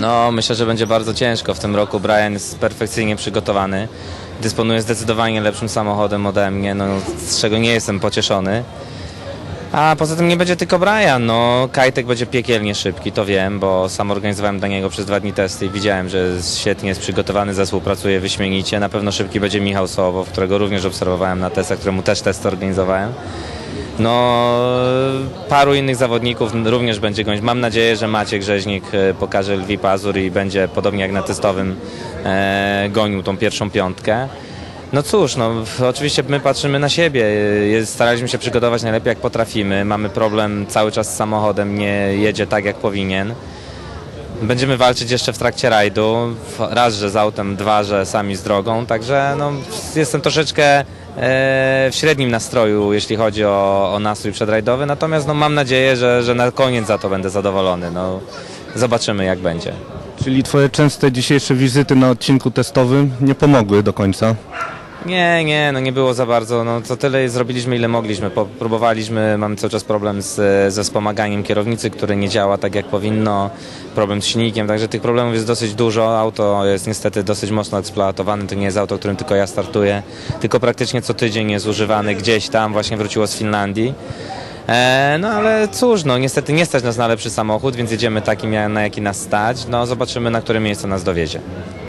No, myślę, że będzie bardzo ciężko. W tym roku Brian jest perfekcyjnie przygotowany. Dysponuje zdecydowanie lepszym samochodem ode mnie, no, z czego nie jestem pocieszony. A poza tym nie będzie tylko Brian, no Kajtek będzie piekielnie szybki, to wiem, bo sam organizowałem dla niego przez dwa dni testy i widziałem, że świetnie jest przygotowany, zespół pracuje wyśmienicie. Na pewno szybki będzie Michał Sołow, którego również obserwowałem na testach, któremu też testy organizowałem. No, paru innych zawodników również będzie gonić. Mam nadzieję, że Maciek Rzeźnik e, pokaże lwi pazur i będzie podobnie jak na testowym e, gonił tą pierwszą piątkę. No cóż, no, oczywiście my patrzymy na siebie. Staraliśmy się przygotować najlepiej jak potrafimy. Mamy problem cały czas z samochodem, nie jedzie tak jak powinien. Będziemy walczyć jeszcze w trakcie rajdu. Raz, że z autem, dwa, że sami z drogą. Także no, jestem troszeczkę w średnim nastroju, jeśli chodzi o, o nastrój przedrajdowy. Natomiast no, mam nadzieję, że, że na koniec za to będę zadowolony. No, zobaczymy jak będzie. Czyli twoje częste dzisiejsze wizyty na odcinku testowym nie pomogły do końca. Nie, nie, no nie było za bardzo. No to tyle zrobiliśmy, ile mogliśmy. Próbowaliśmy, mamy cały czas problem z, ze wspomaganiem kierownicy, który nie działa tak jak powinno. Problem z silnikiem, także tych problemów jest dosyć dużo. Auto jest niestety dosyć mocno eksploatowane. To nie jest auto, którym tylko ja startuję, tylko praktycznie co tydzień jest używane gdzieś tam. Właśnie wróciło z Finlandii. E, no ale cóż, no niestety nie stać nas na lepszy samochód, więc jedziemy takim, na jaki nas stać. No zobaczymy, na które miejsce nas dowiezie.